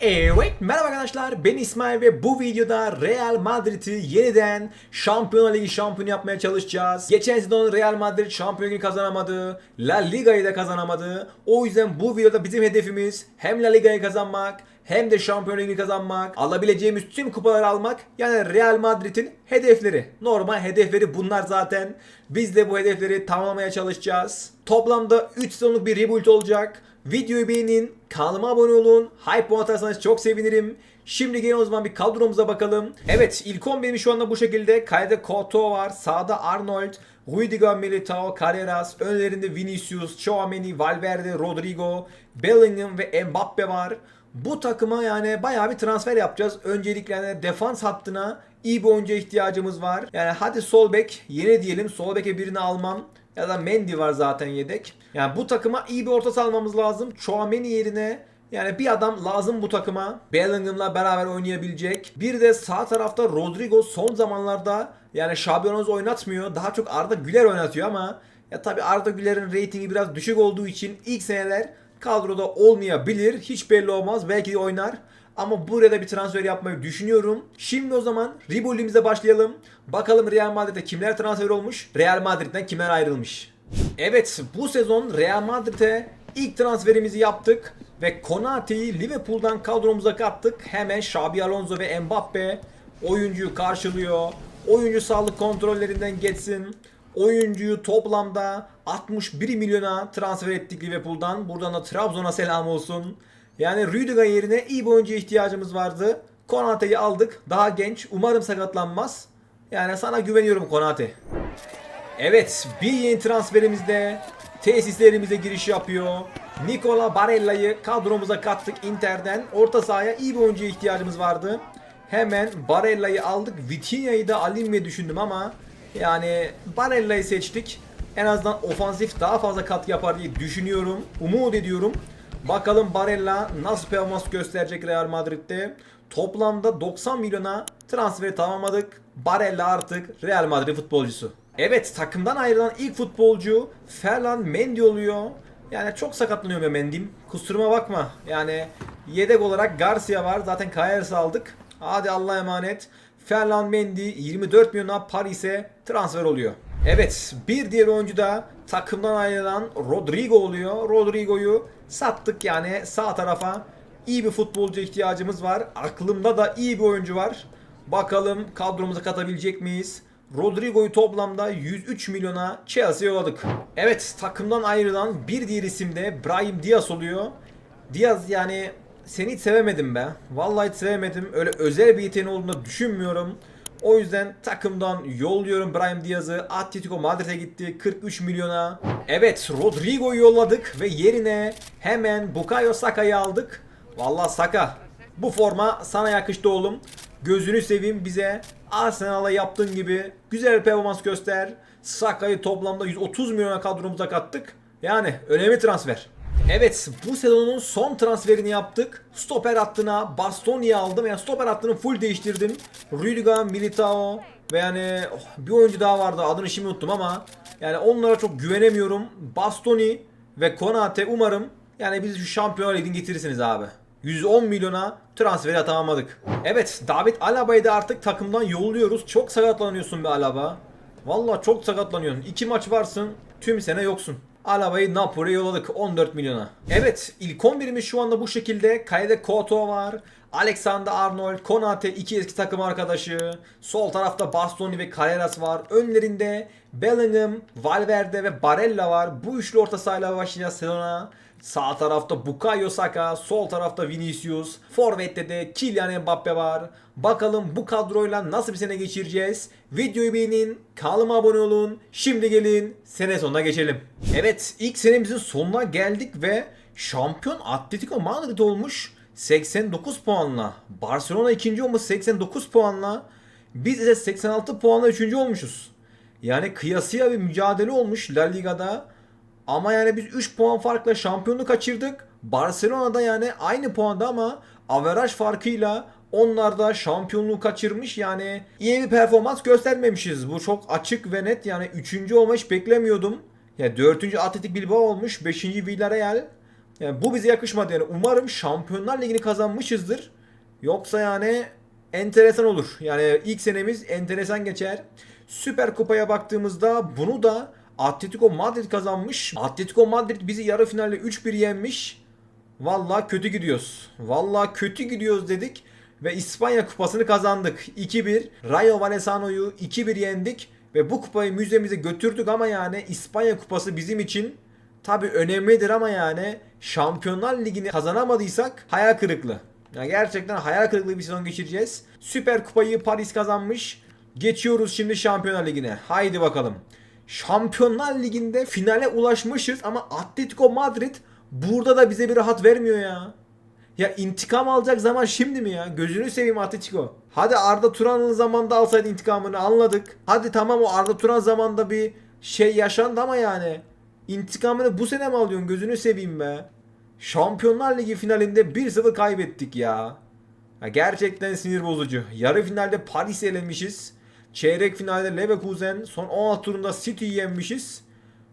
Evet merhaba arkadaşlar ben İsmail ve bu videoda Real Madrid'i yeniden Şampiyonlar Ligi şampiyonu yapmaya çalışacağız. Geçen sezon Real Madrid Şampiyonlar Ligi kazanamadı. La Liga'yı da kazanamadı. O yüzden bu videoda bizim hedefimiz hem La Liga'yı kazanmak hem de Şampiyonlar Ligi'ni kazanmak, alabileceğimiz tüm kupaları almak yani Real Madrid'in hedefleri. Normal hedefleri bunlar zaten. Biz de bu hedefleri tamamlamaya çalışacağız. Toplamda 3 sezonluk bir rebuild olacak. Videoyu beğenin, kanalıma abone olun, hype puan atarsanız çok sevinirim. Şimdi gelin o zaman bir kadromuza bakalım. Evet ilk 11'im şu anda bu şekilde. Kalede Couto var, sağda Arnold, Rudiger, Militao, Carreras, önlerinde Vinicius, Chouameni, Valverde, Rodrigo, Bellingham ve Mbappe var. Bu takıma yani bayağı bir transfer yapacağız. Öncelikle yani defans hattına iyi bir oyuncuya ihtiyacımız var. Yani hadi sol bek yeni diyelim. Sol beke birini almam. Ya da Mendy var zaten yedek. Yani bu takıma iyi bir orta almamız lazım. Chouameni yerine yani bir adam lazım bu takıma. Bellingham'la beraber oynayabilecek. Bir de sağ tarafta Rodrigo son zamanlarda yani Xabi oynatmıyor. Daha çok Arda Güler oynatıyor ama ya tabi Arda Güler'in reytingi biraz düşük olduğu için ilk seneler kadroda olmayabilir. Hiç belli olmaz. Belki oynar. Ama buraya da bir transfer yapmayı düşünüyorum. Şimdi o zaman Ribolimize başlayalım. Bakalım Real Madrid'e kimler transfer olmuş? Real Madrid'den kimler ayrılmış? Evet bu sezon Real Madrid'e ilk transferimizi yaptık. Ve Konate'yi Liverpool'dan kadromuza kattık. Hemen Xabi Alonso ve Mbappe oyuncuyu karşılıyor. Oyuncu sağlık kontrollerinden geçsin. Oyuncuyu toplamda 61 milyona transfer ettik Liverpool'dan. Buradan da Trabzon'a selam olsun. Yani Rüdiger yerine iyi bir oyuncuya ihtiyacımız vardı. Konate'yi aldık. Daha genç. Umarım sakatlanmaz. Yani sana güveniyorum Konate. Evet, bir yeni transferimizde tesislerimize giriş yapıyor. Nicola Barella'yı kadromuza kattık Inter'den. Orta sahaya iyi bir oyuncuya ihtiyacımız vardı. Hemen Barella'yı aldık. Vitinha'yı da alayım diye düşündüm ama yani Barella'yı seçtik. En azından ofansif daha fazla kat yapar diye düşünüyorum. Umut ediyorum. Bakalım Barella nasıl performans gösterecek Real Madrid'de. Toplamda 90 milyona transferi tamamladık. Barella artık Real Madrid futbolcusu. Evet takımdan ayrılan ilk futbolcu Ferland Mendy oluyor. Yani çok sakatlanıyor be Mendy'm. Kusuruma bakma. Yani yedek olarak Garcia var. Zaten Kayers aldık. Hadi Allah'a emanet. Ferland Mendy 24 milyona Paris'e transfer oluyor. Evet bir diğer oyuncu da takımdan ayrılan Rodrigo oluyor. Rodrigo'yu sattık yani sağ tarafa iyi bir futbolcu ihtiyacımız var. Aklımda da iyi bir oyuncu var. Bakalım kadromuza katabilecek miyiz? Rodrigo'yu toplamda 103 milyona Chelsea'ye yolladık. Evet takımdan ayrılan bir diğer isim de Brahim Diaz oluyor. Diaz yani seni hiç sevemedim be. Vallahi hiç sevemedim. Öyle özel bir yeteneği olduğunu düşünmüyorum. O yüzden takımdan yolluyorum Brahim Diaz'ı. Atletico Madrid'e gitti 43 milyona. Evet Rodrigo'yu yolladık ve yerine hemen Bukayo Saka'yı aldık. Vallahi Saka bu forma sana yakıştı oğlum. Gözünü seveyim bize Arsenal'a yaptığın gibi güzel performans göster. Saka'yı toplamda 130 milyona kadromuza kattık. Yani önemli transfer. Evet bu sezonun son transferini yaptık. Stoper hattına Bastoni'yi aldım. Yani stoper hattını full değiştirdim. Rüdiger, Militao ve yani oh, bir oyuncu daha vardı adını şimdi unuttum ama yani onlara çok güvenemiyorum. Bastoni ve Konate umarım yani bizi şu Şampiyonlar Ligi'ni getirirsiniz abi. 110 milyona transferi tamamladık. Evet David Alaba'yı da artık takımdan yolluyoruz. Çok sakatlanıyorsun be Alaba. Vallahi çok sakatlanıyorsun. İki maç varsın tüm sene yoksun. Alaba'yı Napoli'ye yolladık 14 milyona. Evet ilk 11'imiz şu anda bu şekilde. Kalede Koto var. Alexander Arnold, Konate iki eski takım arkadaşı. Sol tarafta Bastoni ve Carreras var. Önlerinde Bellingham, Valverde ve Barella var. Bu üçlü orta sahayla başlayacağız sezona. Sağ tarafta Bukayo Saka, sol tarafta Vinicius, forvette de Kylian Mbappe var. Bakalım bu kadroyla nasıl bir sene geçireceğiz? Videoyu beğenin, kanalıma abone olun. Şimdi gelin sene sonuna geçelim. Evet ilk senemizin sonuna geldik ve şampiyon Atletico Madrid olmuş 89 puanla. Barcelona ikinci olmuş 89 puanla. Biz ise 86 puanla üçüncü olmuşuz. Yani kıyasıya bir mücadele olmuş La Liga'da. Ama yani biz 3 puan farkla şampiyonluğu kaçırdık. Barcelona'da yani aynı puanda ama averaj farkıyla onlar da şampiyonluğu kaçırmış. Yani iyi bir performans göstermemişiz. Bu çok açık ve net. Yani 3. olma hiç beklemiyordum. Ya 4. Atletik Bilbao olmuş. 5. Villarreal. Yani bu bize yakışmadı yani. Umarım Şampiyonlar Ligi'ni kazanmışızdır. Yoksa yani enteresan olur. Yani ilk senemiz enteresan geçer. Süper Kupa'ya baktığımızda bunu da Atletico Madrid kazanmış. Atletico Madrid bizi yarı finalde 3-1 yenmiş. Vallahi kötü gidiyoruz. Vallahi kötü gidiyoruz dedik. Ve İspanya kupasını kazandık. 2-1. Rayo Vallecano'yu 2-1 yendik. Ve bu kupayı müzemize götürdük ama yani İspanya kupası bizim için tabi önemlidir ama yani Şampiyonlar Ligi'ni kazanamadıysak hayal kırıklığı. Yani gerçekten hayal kırıklığı bir sezon geçireceğiz. Süper kupayı Paris kazanmış. Geçiyoruz şimdi Şampiyonlar Ligi'ne. Haydi bakalım. Şampiyonlar Ligi'nde finale ulaşmışız ama Atletico Madrid burada da bize bir rahat vermiyor ya. Ya intikam alacak zaman şimdi mi ya? Gözünü seveyim Atletico. Hadi Arda Turan'ın zamanında alsaydı intikamını anladık. Hadi tamam o Arda Turan zamanında bir şey yaşandı ama yani. İntikamını bu sene mi alıyorsun? Gözünü seveyim be. Şampiyonlar Ligi finalinde 1-0 kaybettik ya. ya. Gerçekten sinir bozucu. Yarı finalde Paris'i elenmişiz. Çeyrek finalde Leverkusen. Son 16 turunda City'yi yenmişiz.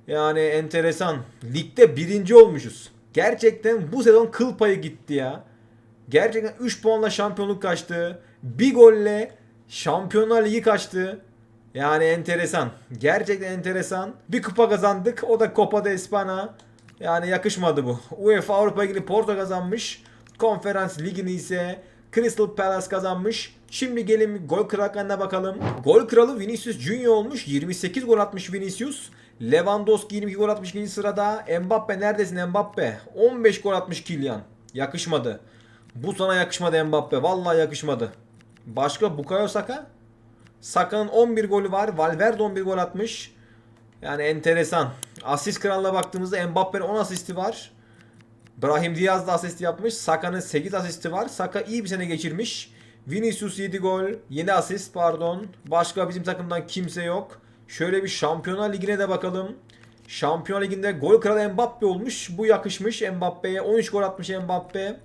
Yani enteresan. Ligde birinci olmuşuz. Gerçekten bu sezon kıl payı gitti ya. Gerçekten 3 puanla şampiyonluk kaçtı. Bir golle Şampiyonlar Ligi kaçtı. Yani enteresan. Gerçekten enteresan. Bir kupa kazandık. O da Copa de Espana. Yani yakışmadı bu. UEFA Avrupa Ligi'ni Porto kazanmış. Konferans Ligi'ni ise Crystal Palace kazanmış. Şimdi gelin gol krallarına bakalım. Gol kralı Vinicius Junior olmuş. 28 gol atmış Vinicius. Lewandowski 22 gol atmış ikinci sırada. Mbappe neredesin Mbappe? 15 gol atmış Kylian. Yakışmadı. Bu sana yakışmadı Mbappe. Vallahi yakışmadı. Başka Bukayo Saka? Saka'nın 11 golü var. Valverde 11 gol atmış. Yani enteresan. Asist kralına baktığımızda Mbappe'nin 10 asisti var. Brahim Diaz da asist yapmış. Saka'nın 8 asisti var. Saka iyi bir sene geçirmiş. Vinicius 7 gol. Yeni asist pardon. Başka bizim takımdan kimse yok. Şöyle bir Şampiyonlar Ligi'ne de bakalım. Şampiyonlar Ligi'nde gol kralı Mbappe olmuş. Bu yakışmış Mbappe'ye. 13 gol atmış Mbappe.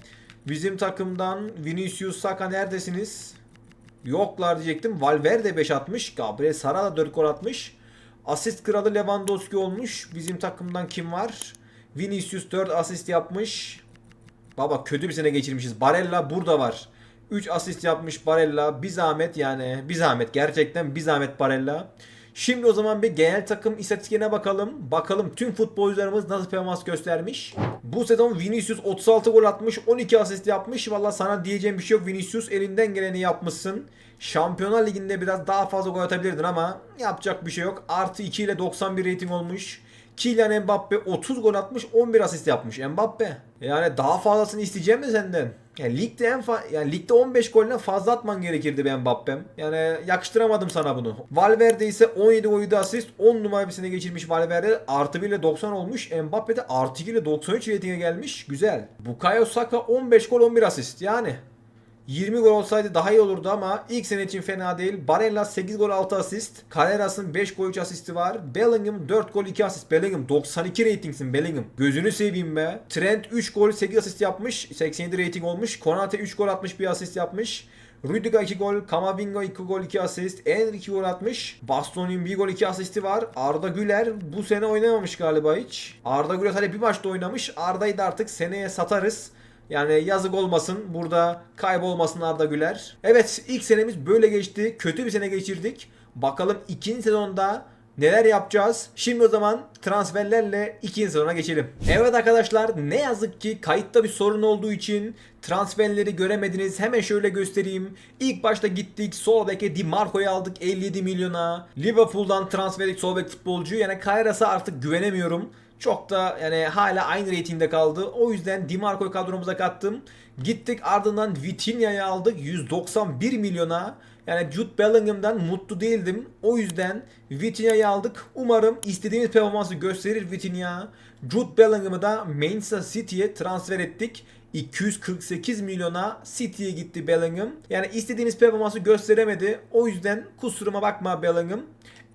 Bizim takımdan Vinicius Saka neredesiniz? Yoklar diyecektim. Valverde 5 atmış. Gabriel Sara da 4 gol atmış. Asist kralı Lewandowski olmuş. Bizim takımdan kim var? Vinicius 4 asist yapmış. Baba kötü bir sene geçirmişiz. Barella burada var. 3 asist yapmış Barella. Bir zahmet yani. Bir zahmet. Gerçekten bir zahmet Barella. Şimdi o zaman bir genel takım istatistiklerine bakalım. Bakalım tüm futbolcularımız nasıl performans göstermiş. Bu sezon Vinicius 36 gol atmış, 12 asist yapmış. Valla sana diyeceğim bir şey yok. Vinicius elinden geleni yapmışsın. Şampiyonlar Ligi'nde biraz daha fazla gol atabilirdin ama yapacak bir şey yok. Artı 2 ile 91 rating olmuş. Kylian Mbappe 30 gol atmış 11 asist yapmış Mbappe. Yani daha fazlasını isteyeceğim mi senden? Yani ligde en fa- yani ligde 15 golden fazla atman gerekirdi ben Mbappe'm. Yani yakıştıramadım sana bunu. Valverde ise 17 gol 7 asist 10 numara bir geçirmiş Valverde. Artı 1 ile 90 olmuş. Mbappe de artı 2 ile 93 ratinge gelmiş. Güzel. Bukayo Saka 15 gol 11 asist. Yani 20 gol olsaydı daha iyi olurdu ama ilk sene için fena değil. Barella 8 gol 6 asist. Carreras'ın 5 gol 3 asisti var. Bellingham 4 gol 2 asist. Bellingham 92 ratingsin Bellingham. Gözünü seveyim be. Trent 3 gol 8 asist yapmış. 87 rating olmuş. Konate 3 gol atmış 1 asist yapmış. Rüdiger 2 gol, Kamavinga 2 gol 2 asist, Enrique 2 gol atmış. Baston'un 1 gol 2 asisti var. Arda Güler bu sene oynamamış galiba hiç. Arda Güler sadece bir maçta oynamış. Arda'yı da artık seneye satarız. Yani yazık olmasın. Burada kaybolmasın Arda Güler. Evet ilk senemiz böyle geçti. Kötü bir sene geçirdik. Bakalım ikinci sezonda neler yapacağız? Şimdi o zaman transferlerle ikinci sezona geçelim. Evet arkadaşlar ne yazık ki kayıtta bir sorun olduğu için transferleri göremediniz. Hemen şöyle göstereyim. İlk başta gittik sol beke Di Marco'yu aldık 57 milyona. Liverpool'dan transfer ettik sol bek futbolcu. Yani Kayras'a artık güvenemiyorum. Çok da yani hala aynı reytingde kaldı. O yüzden Di Marco'yu kadromuza kattım. Gittik ardından Vitinha'yı aldık 191 milyona. Yani Jude Bellingham'dan mutlu değildim. O yüzden Vitinha'yı aldık. Umarım istediğimiz performansı gösterir Vitinha. Jude Bellingham'ı da Manchester City'ye transfer ettik. 248 milyona City'ye gitti Bellingham. Yani istediğimiz performansı gösteremedi. O yüzden kusuruma bakma Bellingham.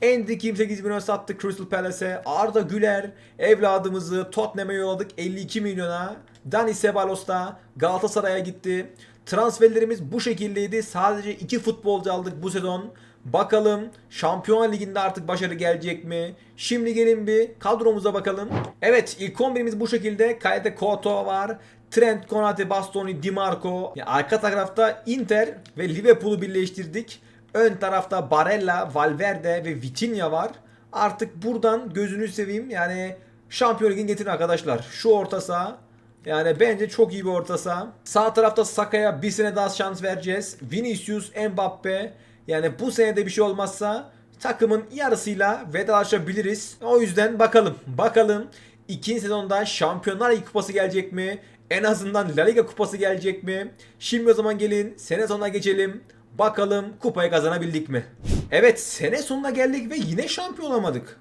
Endrick 28 milyon sattı Crystal Palace'e. Arda Güler evladımızı Tottenham'a yolladık 52 milyona. Dani Ceballos da Galatasaray'a gitti. Transferlerimiz bu şekildeydi. Sadece iki futbolcu aldık bu sezon. Bakalım Şampiyonlar Ligi'nde artık başarı gelecek mi? Şimdi gelin bir kadromuza bakalım. Evet ilk 11'imiz bu şekilde. Kalede Couto var. Trent, Konate, Bastoni, Di Marco. Ya arka tarafta Inter ve Liverpool'u birleştirdik. Ön tarafta Barella, Valverde ve Vitinha var. Artık buradan gözünü seveyim. Yani Şampiyon Ligi'ni getirin arkadaşlar. Şu orta saha. Yani bence çok iyi bir orta saha. Sağ tarafta Saka'ya bir sene daha şans vereceğiz. Vinicius, Mbappe. Yani bu senede bir şey olmazsa takımın yarısıyla vedalaşabiliriz. O yüzden bakalım. Bakalım ikinci sezonda Şampiyonlar Ligi kupası gelecek mi? En azından La Liga kupası gelecek mi? Şimdi o zaman gelin sene sonuna geçelim. Bakalım kupayı kazanabildik mi? Evet sene sonuna geldik ve yine şampiyon olamadık.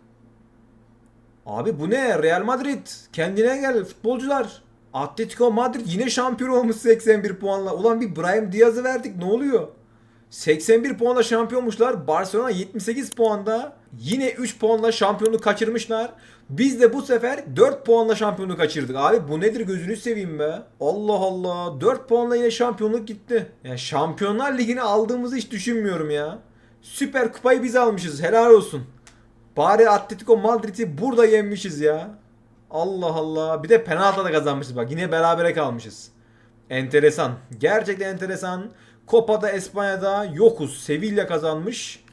Abi bu ne? Real Madrid. Kendine gel futbolcular. Atletico Madrid yine şampiyon olmuş 81 puanla. Ulan bir Brahim Diaz'ı verdik ne oluyor? 81 puanla şampiyonmuşlar. Barcelona 78 puanda. Yine 3 puanla şampiyonluk kaçırmışlar. Biz de bu sefer 4 puanla şampiyonluk kaçırdık. Abi bu nedir gözünü seveyim be. Allah Allah. 4 puanla yine şampiyonluk gitti. Ya Şampiyonlar Ligi'ni aldığımızı hiç düşünmüyorum ya. Süper kupayı biz almışız. Helal olsun. Bari Atletico Madrid'i burada yenmişiz ya. Allah Allah. Bir de penaltıda kazanmışız bak. Yine berabere kalmışız. Enteresan. Gerçekten enteresan. Copa'da Espanya'da yokuz. Sevilla kazanmış.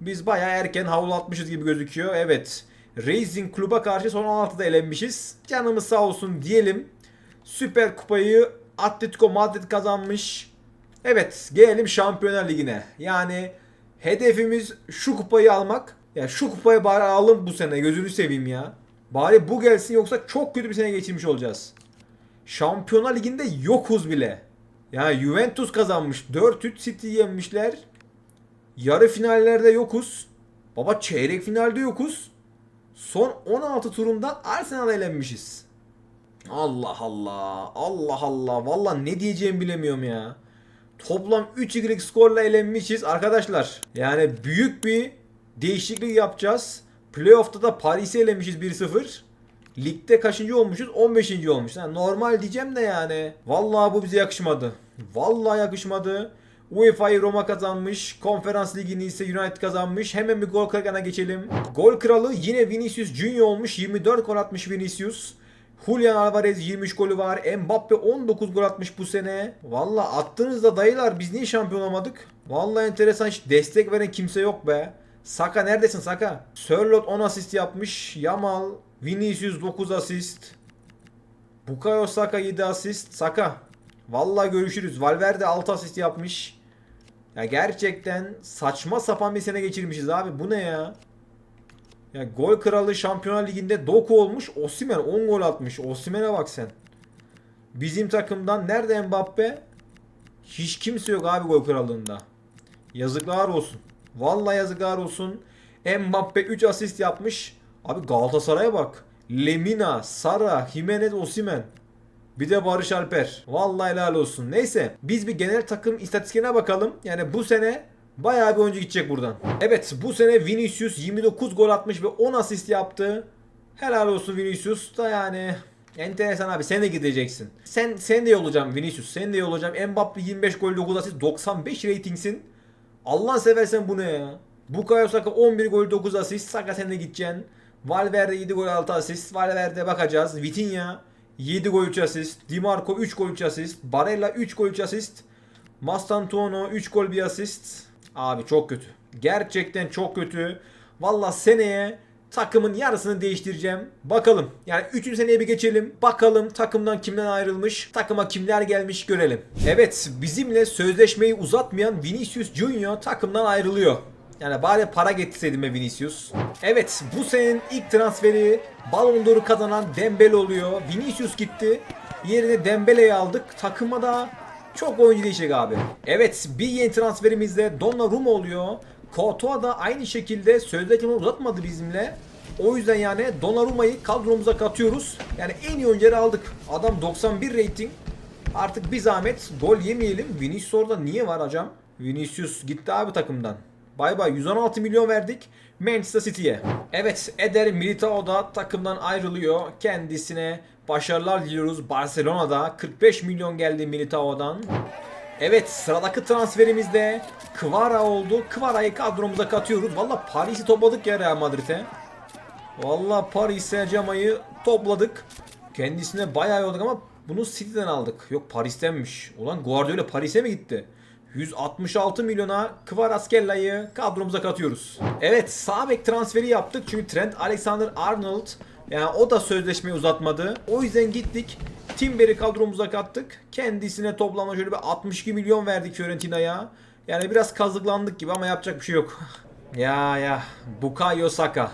Biz bayağı erken havlu atmışız gibi gözüküyor. Evet. Racing Club'a karşı son 16'da elenmişiz. Canımız sağ olsun diyelim. Süper Kupayı Atletico Madrid kazanmış. Evet gelelim Şampiyonlar Ligi'ne. Yani hedefimiz şu kupayı almak. Ya şu kupayı bari alalım bu sene gözünü seveyim ya. Bari bu gelsin yoksa çok kötü bir sene geçirmiş olacağız. Şampiyonlar Ligi'nde yokuz bile. Ya Juventus kazanmış. 4-3 City yenmişler. Yarı finallerde yokuz. Baba çeyrek finalde yokuz. Son 16 turunda Arsenal'a elenmişiz. Allah Allah. Allah Allah. Valla ne diyeceğimi bilemiyorum ya. Toplam 3-2'lik skorla elenmişiz arkadaşlar. Yani büyük bir değişiklik yapacağız. Playoff'ta da Paris'i elemişiz 1-0. Ligde kaçıncı olmuşuz? 15. olmuş. Yani normal diyeceğim de yani. Vallahi bu bize yakışmadı. Vallahi yakışmadı. UEFA'yı Roma kazanmış. Konferans ligini ise United kazanmış. Hemen bir gol kralına geçelim. Gol kralı yine Vinicius Junior olmuş. 24 gol atmış Vinicius. Julian Alvarez 23 golü var. Mbappe 19 gol atmış bu sene. Valla attığınızda dayılar biz niye şampiyon olamadık? Valla enteresan hiç destek veren kimse yok be. Saka neredesin Saka? Sörlot 10 asist yapmış. Yamal, Vinicius 9 asist. Bukayo Saka 7 asist. Saka. Vallahi görüşürüz. Valverde 6 asist yapmış. Ya gerçekten saçma sapan bir sene geçirmişiz abi. Bu ne ya? Ya gol kralı Şampiyonlar Ligi'nde Doku olmuş. Osimhen 10 gol atmış. Osimhen'e bak sen. Bizim takımdan nerede Mbappe? Hiç kimse yok abi gol krallığında. Yazıklar olsun. Vallahi yazıklar olsun. Mbappe 3 asist yapmış. Abi Galatasaray'a bak. Lemina, Sara, Jimenez, Osimen. Bir de Barış Alper. Vallahi helal olsun. Neyse biz bir genel takım istatistiğine bakalım. Yani bu sene bayağı bir oyuncu gidecek buradan. Evet bu sene Vinicius 29 gol atmış ve 10 asist yaptı. Helal olsun Vinicius da yani enteresan abi sen de gideceksin. Sen sen de yollayacağım Vinicius. Sen de yollayacağım. Mbappe 25 gol 9 asist 95 ratingsin. Allah seversen bu ne ya? Bukayo Saka 11 gol 9 asist. Saka sen de gideceksin. Valverde 7 gol 6 asist. Valverde bakacağız. Vitinha 7 gol 3 asist. Di Marco 3 gol 3 asist. Barella 3 gol 3 asist. Mastantuono 3 gol 1 asist. Abi çok kötü. Gerçekten çok kötü. Valla seneye takımın yarısını değiştireceğim. Bakalım. Yani 3. seneye bir geçelim. Bakalım takımdan kimden ayrılmış. Takıma kimler gelmiş görelim. Evet bizimle sözleşmeyi uzatmayan Vinicius Junior takımdan ayrılıyor. Yani bari para getirseydim be Vinicius. Evet bu senenin ilk transferi Ballon d'Or'u kazanan Dembele oluyor. Vinicius gitti. Yerine Dembele'yi aldık. Takıma da çok oyuncu değişecek abi. Evet bir yeni transferimiz de Donnarumma oluyor. Courtois da aynı şekilde sözleşmeyi uzatmadı bizimle. O yüzden yani Donnarumma'yı kadromuza katıyoruz. Yani en iyi oyuncuları aldık. Adam 91 rating. Artık bir zahmet gol yemeyelim. Vinicius orada niye var hocam? Vinicius gitti abi takımdan. Bay bay 116 milyon verdik Manchester City'ye. Evet Eder Militao da takımdan ayrılıyor. Kendisine başarılar diliyoruz Barcelona'da. 45 milyon geldi Militao'dan. Evet sıradaki transferimizde Kvara oldu. Kvara'yı kadromuza katıyoruz. Valla Paris'i topladık ya Real Madrid'e. Valla Paris Saint Germain'i topladık. Kendisine bayağı yolladık ama bunu City'den aldık. Yok Paris'tenmiş. Ulan Guardiola Paris'e mi gitti? 166 milyona Kvaratskheლიa'yı kadromuza katıyoruz. Evet sağ bek transferi yaptık çünkü Trent Alexander-Arnold yani o da sözleşmeyi uzatmadı. O yüzden gittik. Timber'i kadromuza kattık. Kendisine toplamda şöyle bir 62 milyon verdik Fiorentina'ya. Yani biraz kazıklandık gibi ama yapacak bir şey yok. ya ya Bukayo Saka.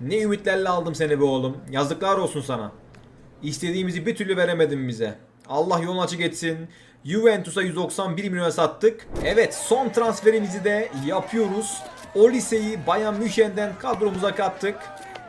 Ne ümitlerle aldım seni be oğlum. Yazıklar olsun sana. İstediğimizi bir türlü veremedin bize. Allah yolunu açık etsin. Juventus'a 191 milyona sattık. Evet son transferimizi de yapıyoruz. Olise'yi Bayern München'den kadromuza kattık.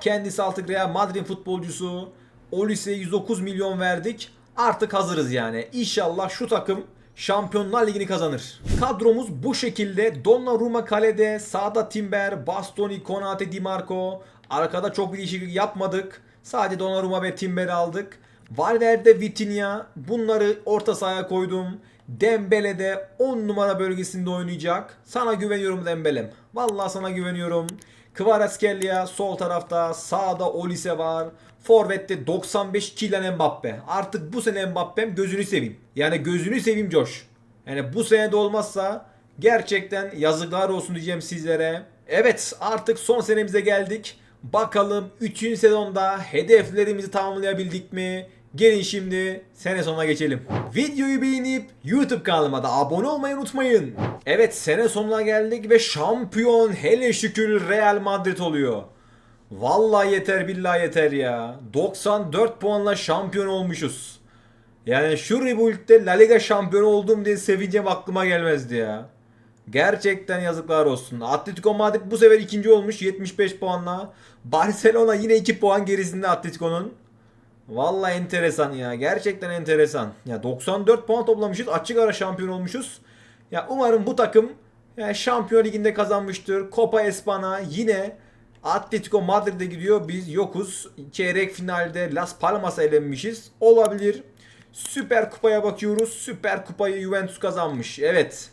Kendisi artık Real Madrid futbolcusu. Olise'ye 109 milyon verdik. Artık hazırız yani. İnşallah şu takım Şampiyonlar Ligi'ni kazanır. Kadromuz bu şekilde. Donnarumma kalede, sağda Timber, Bastoni, Konate, Di Marco. Arkada çok bir değişiklik yapmadık. Sadece Donnarumma ve Timber'i aldık. Valverde, Vitinha bunları orta sahaya koydum. Dembele de 10 numara bölgesinde oynayacak. Sana güveniyorum Dembele'm. Vallahi sana güveniyorum. Kvaratskhelia sol tarafta, sağda Olise var. Forvet'te 95 Kylian Mbappe. Artık bu sene Mbappe'm gözünü seveyim. Yani gözünü seveyim Josh. Yani bu sene de olmazsa gerçekten yazıklar olsun diyeceğim sizlere. Evet artık son senemize geldik. Bakalım 3. sezonda hedeflerimizi tamamlayabildik mi? Gelin şimdi sene sonuna geçelim. Videoyu beğenip YouTube kanalıma da abone olmayı unutmayın. Evet sene sonuna geldik ve şampiyon hele şükür Real Madrid oluyor. Vallahi yeter billahi yeter ya. 94 puanla şampiyon olmuşuz. Yani şu Rebuild'de La Liga şampiyonu oldum diye sevincem aklıma gelmezdi ya. Gerçekten yazıklar olsun. Atletico Madrid bu sefer ikinci olmuş 75 puanla. Barcelona yine 2 puan gerisinde Atletico'nun. Vallahi enteresan ya. Gerçekten enteresan. Ya 94 puan toplamışız. Açık ara şampiyon olmuşuz. Ya umarım bu takım yani Şampiyon Ligi'nde kazanmıştır. Copa Espana yine Atletico Madrid'e gidiyor. Biz yokuz. Çeyrek finalde Las Palmas'a elenmişiz. Olabilir. Süper Kupa'ya bakıyoruz. Süper Kupayı Juventus kazanmış. Evet.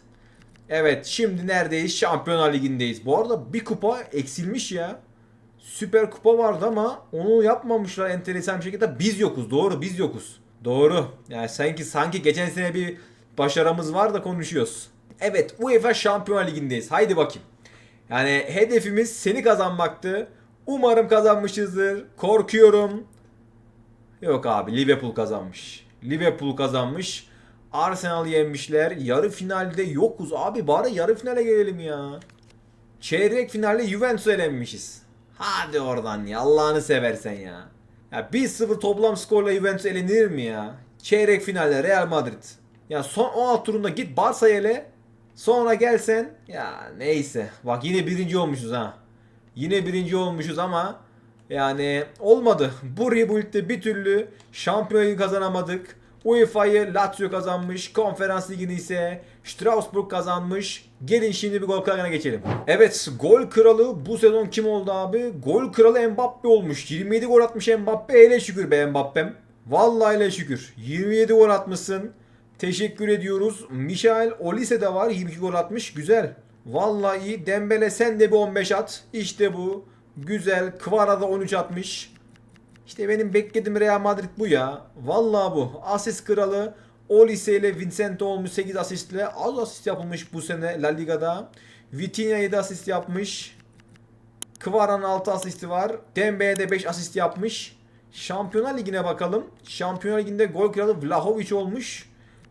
Evet şimdi neredeyiz? Şampiyonlar Ligi'ndeyiz. Bu arada bir kupa eksilmiş ya. Süper Kupa vardı ama onu yapmamışlar enteresan bir şekilde. Biz yokuz. Doğru biz yokuz. Doğru. Yani sanki sanki geçen sene bir başarımız var da konuşuyoruz. Evet UEFA Şampiyonlar Ligi'ndeyiz. Haydi bakayım. Yani hedefimiz seni kazanmaktı. Umarım kazanmışızdır. Korkuyorum. Yok abi Liverpool kazanmış. Liverpool kazanmış. Arsenal yenmişler. Yarı finalde yokuz. Abi bari yarı finale gelelim ya. Çeyrek finalde Juventus'a elenmişiz. Hadi oradan ya Allah'ını seversen ya. Ya 1-0 toplam skorla Juventus elenir mi ya? Çeyrek finalde Real Madrid. Ya son 16 turunda git Barça ele. Sonra gelsen ya neyse. Bak yine birinci olmuşuz ha. Yine birinci olmuşuz ama yani olmadı. Bu rebuild'de bir türlü şampiyonayı kazanamadık. UEFA'yı Lazio kazanmış. Konferans ligini ise Strasbourg kazanmış. Gelin şimdi bir gol kralına geçelim. Evet gol kralı bu sezon kim oldu abi? Gol kralı Mbappe olmuş. 27 gol atmış Mbappe. Hele şükür be Mbappe'm. Vallahi hele şükür. 27 gol atmışsın. Teşekkür ediyoruz. Michael Olise de var. 22 gol atmış. Güzel. Vallahi iyi. Dembele sen de bir 15 at. İşte bu. Güzel. Kvara da 13 atmış. İşte benim beklediğim Real Madrid bu ya. Vallahi bu. Asist kralı Olise ile Vincent olmuş 8 asistle. Az asist yapılmış bu sene La Liga'da. Vitinha 7 asist yapmış. Kvara'nın 6 asisti var. Dembele de 5 asist yapmış. Şampiyonlar Ligi'ne bakalım. Şampiyonlar Ligi'nde gol kralı Vlahovic olmuş.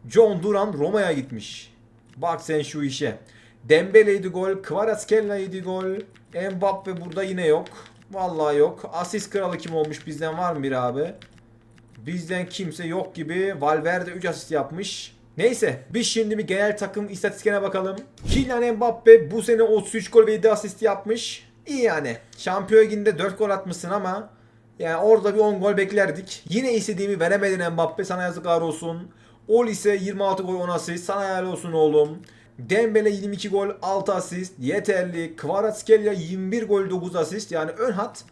John Duran Roma'ya gitmiş. Bak sen şu işe. Dembele'ydi gol. Kvaratskhelia gol. Mbappe burada yine yok. Vallahi yok. Asist kralı kim olmuş bizden var mı bir abi? Bizden kimse yok gibi. Valverde 3 asist yapmış. Neyse biz şimdi bir genel takım istatistiklerine bakalım. Kylian Mbappe bu sene 33 gol ve 7 asist yapmış. İyi yani. Şampiyon Ligi'nde 4 gol atmışsın ama yani orada bir 10 gol beklerdik. Yine istediğimi veremedin Mbappe sana yazıklar olsun. Ol ise 26 gol 10 asist. Sana helal olsun oğlum. Dembele 22 gol 6 asist. Yeterli. Kvaratskhelia 21 gol 9 asist. Yani ön hat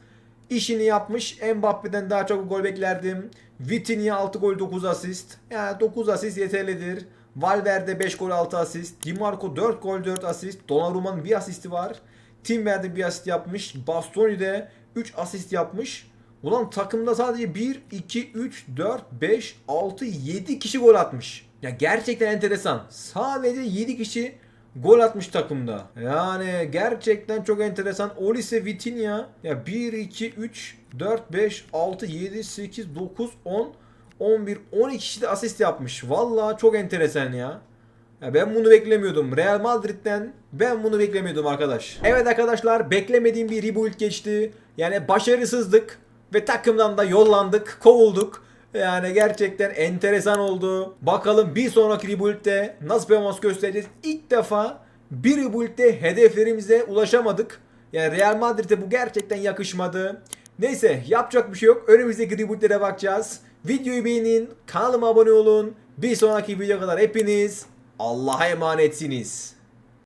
işini yapmış. Mbappe'den daha çok gol beklerdim. Vitinha 6 gol 9 asist. Yani 9 asist yeterlidir. Valverde 5 gol 6 asist. Di Marco 4 gol 4 asist. Donnarumma'nın bir asisti var. Timber bir asist yapmış. Bastoni de 3 asist yapmış. Ulan takımda sadece 1, 2, 3, 4, 5, 6, 7 kişi gol atmış. Ya gerçekten enteresan. Sadece 7 kişi gol atmış takımda. Yani gerçekten çok enteresan. Olise Vitinha ya 1, 2, 3, 4, 5, 6, 7, 8, 9, 10, 11, 12 kişi de asist yapmış. Vallahi çok enteresan ya. Ya ben bunu beklemiyordum. Real Madrid'den ben bunu beklemiyordum arkadaş. Evet arkadaşlar beklemediğim bir rebuild geçti. Yani başarısızlık ve takımdan da yollandık, kovulduk. Yani gerçekten enteresan oldu. Bakalım bir sonraki rebuild'de nasıl performans göstereceğiz. İlk defa bir rebuild'de hedeflerimize ulaşamadık. Yani Real Madrid'e bu gerçekten yakışmadı. Neyse yapacak bir şey yok. Önümüzdeki rebuild'lere bakacağız. Videoyu beğenin, kanalıma abone olun. Bir sonraki video kadar hepiniz Allah'a emanetsiniz.